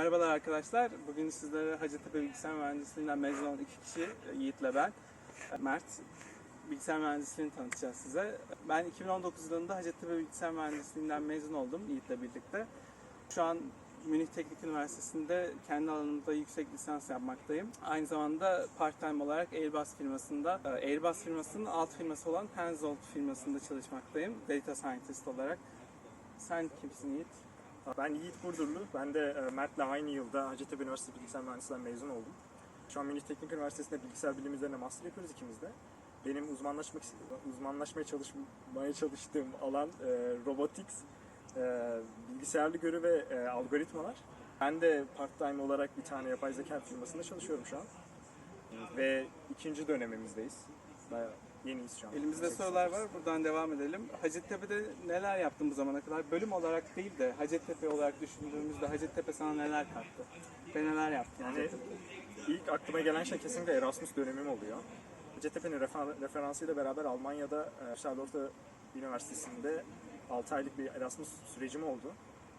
Merhabalar arkadaşlar. Bugün sizlere Hacettepe Bilgisayar Mühendisliğinden mezun olan iki kişi, Yiğit'le ben, Mert, bilgisayar mühendisliğini tanıtacağız size. Ben 2019 yılında Hacettepe Bilgisayar Mühendisliğinden mezun oldum Yiğit'le birlikte. Şu an Münih Teknik Üniversitesi'nde kendi alanımda yüksek lisans yapmaktayım. Aynı zamanda part-time olarak Airbus firmasında, e, Airbus firmasının alt firması olan Hensoldt firmasında çalışmaktayım. Data Scientist olarak. Sen kimsin Yiğit? Ben Yiğit Burdurlu. Ben de e, Mert'le aynı yılda Hacettepe Üniversitesi Bilgisayar Mühendisliğinden mezun oldum. Şu an Münih Teknik Üniversitesi'nde bilgisayar bilimi üzerine master yapıyoruz ikimiz de. Benim uzmanlaşmak uzmanlaşmaya çalışmaya çalıştığım alan e, robotics, e, bilgisayarlı görü ve e, algoritmalar. Ben de part-time olarak bir tane yapay zeka firmasında çalışıyorum şu an. Ve ikinci dönemimizdeyiz. Bayağı yeniyiz şu an. Elimizde sorular var. Buradan devam edelim. Hacettepe'de neler yaptın bu zamana kadar? Bölüm olarak değil de Hacettepe olarak düşündüğümüzde Hacettepe sana neler kattı? Ve neler yaptın Yani ilk aklıma gelen şey kesinlikle Erasmus dönemim oluyor. Hacettepe'nin refer- referansıyla beraber Almanya'da Charlotte Üniversitesi'nde 6 aylık bir Erasmus sürecim oldu.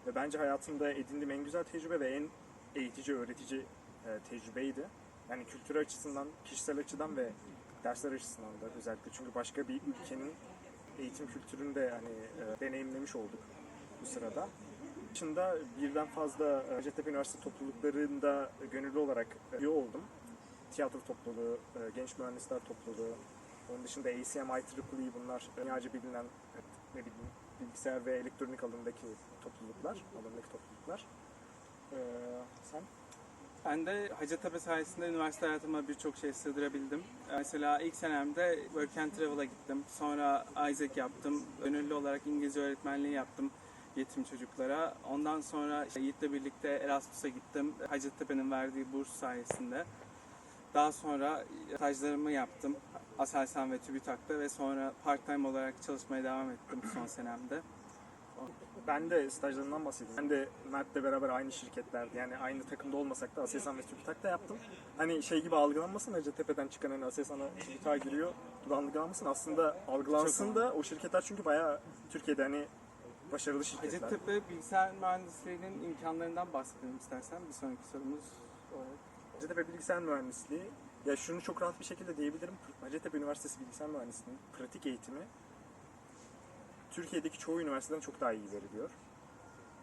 Ve bence hayatımda edindiğim en güzel tecrübe ve en eğitici, öğretici e, tecrübeydi. Yani kültür açısından, kişisel açıdan ve dersler açısından da özellikle. Çünkü başka bir ülkenin eğitim kültürünü de hani e, deneyimlemiş olduk bu sırada dışında birden fazla e, Hacettepe Üniversitesi topluluklarında gönüllü olarak e, üye oldum. Tiyatro topluluğu, e, genç mühendisler topluluğu, onun dışında ACM, IEEE bunlar dünyaca bilinen ne bileyim, bilgisayar ve elektronik alanındaki topluluklar, alanındaki topluluklar. Ee, sen? Ben de Hacettepe sayesinde üniversite hayatıma birçok şey sığdırabildim. Mesela ilk senemde Work and Travel'a gittim. Sonra Isaac yaptım. Gönüllü olarak İngilizce öğretmenliği yaptım yetim çocuklara. Ondan sonra işte Yiğit'le birlikte Erasmus'a gittim. Hacettepe'nin verdiği burs sayesinde. Daha sonra stajlarımı yaptım. Aselsan ve TÜBİTAK'ta ve sonra part-time olarak çalışmaya devam ettim son senemde. Ben de stajlarından bahsedeyim. Ben de Mert'le beraber aynı şirketlerde yani aynı takımda olmasak da Aselsan ve TÜBİTAK'ta yaptım. Hani şey gibi algılanmasın Hacettepe'den çıkan hani Aselsan'a TÜBİTAK'a giriyor gibi algılanmasın. Aslında algılansın Çok da o şirketler çünkü bayağı Türkiye'de hani başarılı şirketler. Hacettepe bilgisayar mühendisliğinin imkanlarından bahsedelim istersen bir sonraki sorumuz olarak. Hacettepe Bilgisayar Mühendisliği ya şunu çok rahat bir şekilde diyebilirim. Hacettepe Üniversitesi Bilgisayar Mühendisliği'nin pratik eğitimi Türkiye'deki çoğu üniversiteden çok daha iyi veriliyor.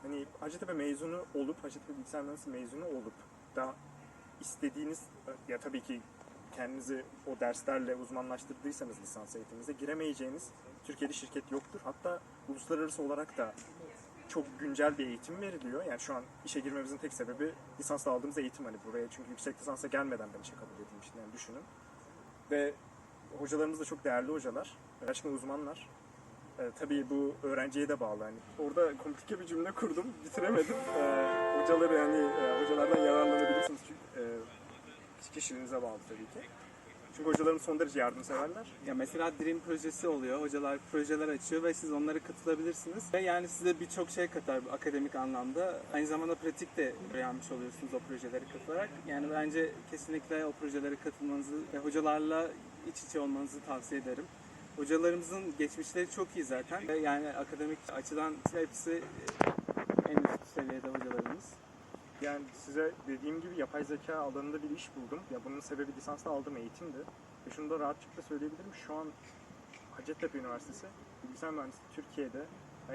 Hani Hacettepe mezunu olup, Hacettepe Bilgisayar Mühendisliği mezunu olup da istediğiniz, ya tabii ki kendinizi o derslerle uzmanlaştırdıysanız lisans eğitiminize giremeyeceğiniz Türkiye'de şirket yoktur. Hatta uluslararası olarak da çok güncel bir eğitim veriliyor. Yani şu an işe girmemizin tek sebebi lisansla aldığımız eğitim hani buraya çünkü yüksek lisansa gelmeden ben işe kabul edilmiştim yani düşünün. Ve hocalarımız da çok değerli hocalar. Gerçekten uzmanlar. Ee, tabii bu öğrenciye de bağlı. Hani orada komplike bir cümle kurdum, bitiremedim. Ee, hocaları yani e, hocalardan yararlanabilirsiniz çünkü e, kişiliğinize bağlı tabii ki. Çünkü hocalarımız son derece yardımseverler. Ya mesela Dream projesi oluyor. Hocalar projeler açıyor ve siz onlara katılabilirsiniz. Ve yani size birçok şey katar akademik anlamda. Aynı zamanda pratik de öğrenmiş oluyorsunuz o projelere katılarak. Yani bence kesinlikle o projelere katılmanızı ve hocalarla iç içe olmanızı tavsiye ederim. Hocalarımızın geçmişleri çok iyi zaten. Yani akademik açıdan hepsi en üst seviyede hocalarımız. Yani size dediğim gibi yapay zeka alanında bir iş buldum. Ya bunun sebebi lisansta aldığım eğitimdi. Ve şunu da rahatlıkla söyleyebilirim. Şu an Hacettepe Üniversitesi Bilgisayar Mühendisliği Türkiye'de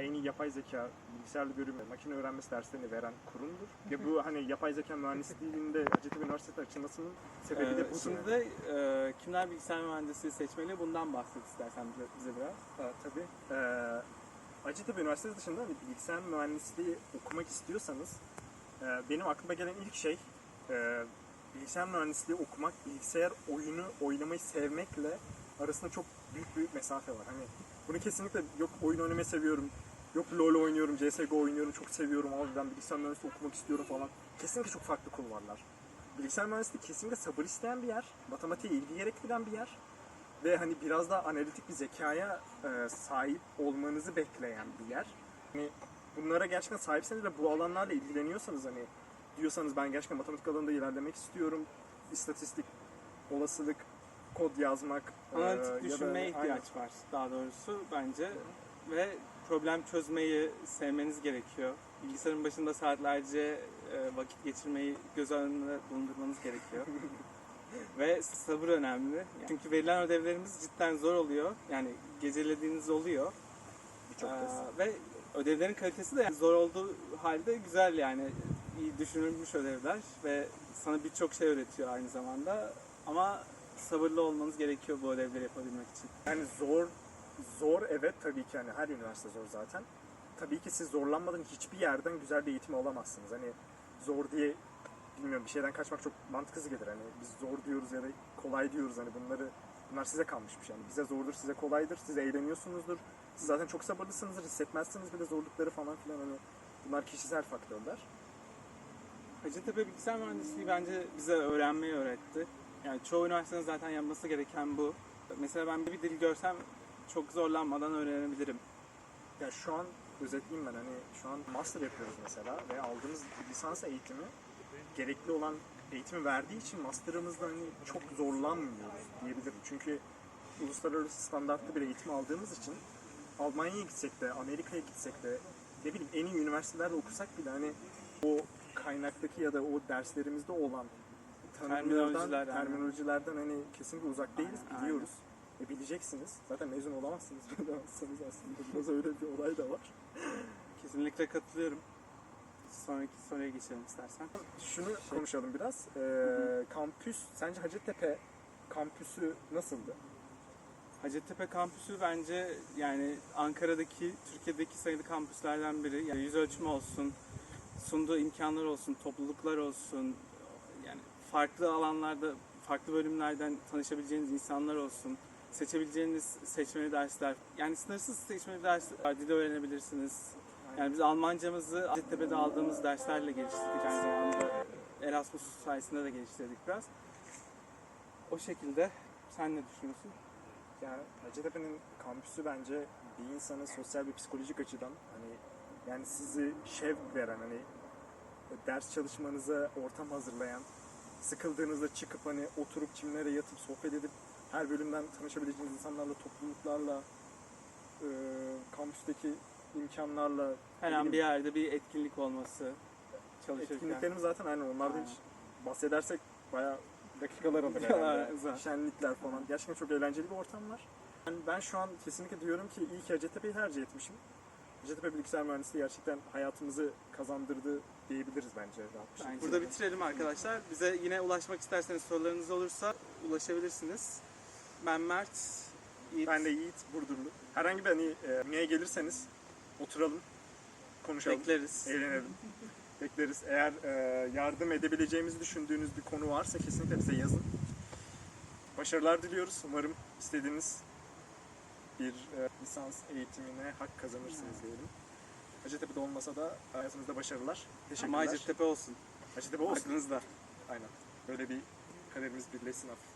en iyi yapay zeka, bilgisayarlı görünme, makine öğrenmesi derslerini veren kurumdur. Ve bu hani yapay zeka mühendisliğinde Hacettepe Üniversitesi açılmasının sebebi de Ee, budur. şimdi de e, kimler bilgisayar mühendisliği seçmeli bundan bahset istersen bize, bize biraz. Aa, tabii. Ee, Hacettepe Üniversitesi dışında hani bilgisayar mühendisliği okumak istiyorsanız e, benim aklıma gelen ilk şey e, bilgisayar mühendisliği okumak, bilgisayar oyunu oynamayı sevmekle arasında çok büyük büyük mesafe var. Hani bunu kesinlikle yok oyun oynamayı seviyorum, yok LoL oynuyorum, CSGO oynuyorum, çok seviyorum abi ben bilgisayar mühendisliği okumak istiyorum falan. Kesinlikle çok farklı kulvarlar. Bilgisayar mühendisliği kesinlikle sabır isteyen bir yer, matematiğe ilgi gerektiren bir yer ve hani biraz daha analitik bir zekaya e, sahip olmanızı bekleyen bir yer. Hani bunlara gerçekten sahipseniz ve bu alanlarla ilgileniyorsanız hani diyorsanız ben gerçekten matematik alanında ilerlemek istiyorum. İstatistik, olasılık, kod yazmak e, ya Analitik da- düşünmeye aynen. ihtiyaç var daha doğrusu bence ve problem çözmeyi sevmeniz gerekiyor. bilgisayarın başında saatlerce e, vakit geçirmeyi göz önünde bulundurmanız gerekiyor. Ve sabır önemli. Çünkü verilen ödevlerimiz cidden zor oluyor. Yani gecelediğiniz oluyor. Birçok Ee, ve ödevlerin kalitesi de zor olduğu halde güzel yani iyi düşünülmüş ödevler ve sana birçok şey öğretiyor aynı zamanda ama sabırlı olmanız gerekiyor bu ödevleri yapabilmek için. Yani zor, zor evet tabii ki hani her üniversite zor zaten. Tabii ki siz zorlanmadan hiçbir yerden güzel bir eğitim alamazsınız. Hani zor diye bilmiyorum bir şeyden kaçmak çok mantıksız gelir. Hani biz zor diyoruz ya da kolay diyoruz hani bunları bunlar size kalmış bir şey. Yani bize zordur, size kolaydır, siz eğleniyorsunuzdur. Siz zaten çok sabırlısınızdır, hissetmezsiniz bile zorlukları falan filan hani bunlar kişisel faktörler. Hacettepe Bilgisayar Mühendisliği bence bize öğrenmeyi öğretti. Yani çoğu üniversitenin zaten yapması gereken bu. Mesela ben bir dil görsem çok zorlanmadan öğrenebilirim. Ya şu an özetleyeyim ben hani şu an master yapıyoruz mesela ve aldığımız lisans eğitimi gerekli olan eğitimi verdiği için master'ımızda hani çok zorlanmıyoruz diyebilirim. Çünkü uluslararası standartlı bir eğitim aldığımız için Almanya'ya gitsek de, Amerika'ya gitsek de ne bileyim en iyi üniversitelerde okusak bile hani o kaynaktaki ya da o derslerimizde olan tanımlardan, Terminolojilerden. terminolojilerden hani kesinlikle uzak değiliz, Aynen. biliyoruz. E bileceksin. Zaten mezun olamazsınız bilemezseniz aslında. Biraz öyle bir olay da var. Kesinlikle katılıyorum. Sonraki soruya geçelim istersen. Şunu konuşalım biraz. Ee, kampüs, sence Hacettepe kampüsü nasıldı? Hacettepe kampüsü bence yani Ankara'daki, Türkiye'deki sayılı kampüslerden biri. Yani yüz ölçümü olsun, sunduğu imkanlar olsun, topluluklar olsun, yani farklı alanlarda, farklı bölümlerden tanışabileceğiniz insanlar olsun, seçebileceğiniz seçmeli dersler, yani sınırsız seçmeli dersler, dil öğrenebilirsiniz. Yani biz Almancamızı Hacettepe'de aldığımız derslerle geliştirdik aynı zamanda. Erasmus sayesinde de geliştirdik biraz. O şekilde sen ne düşünüyorsun? Yani Hacettepe'nin kampüsü bence bir insanı sosyal ve psikolojik açıdan hani yani sizi şevk veren hani ders çalışmanıza ortam hazırlayan sıkıldığınızda çıkıp hani oturup çimlere yatıp sohbet edip her bölümden tanışabileceğiniz insanlarla, topluluklarla e, kampüsteki imkanlarla Her an bir yerde bir etkinlik olması çalışırken. etkinliklerimiz zaten aynen onlardan Aynen. hiç bahsedersek bayağı dakikalar alır herhalde. Şenlikler falan. Gerçekten çok eğlenceli bir ortam var. Ben, ben şu an kesinlikle diyorum ki iyi ki Hacettepe'yi tercih etmişim. Hacettepe Bilgisayar Mühendisliği gerçekten hayatımızı kazandırdı diyebiliriz bence. şekilde. Burada bitirelim arkadaşlar. Bize yine ulaşmak isterseniz sorularınız olursa ulaşabilirsiniz. Ben Mert. Yiğit. Ben de Yiğit Burdurlu. Herhangi bir hani e, neye gelirseniz oturalım, konuşalım, bekleriz. eğlenelim. Bekleriz. Eğer e, yardım edebileceğimizi düşündüğünüz bir konu varsa kesinlikle bize yazın. Başarılar diliyoruz. Umarım istediğiniz bir e, lisans eğitimine hak kazanırsınız diyelim. Hacettepe'de olmasa da hayatınızda başarılar. Teşekkürler. Ama Hacettepe olsun. Hacettepe olsun. Aklınızda. Aynen. Böyle bir kaderimiz birleşsin hafif.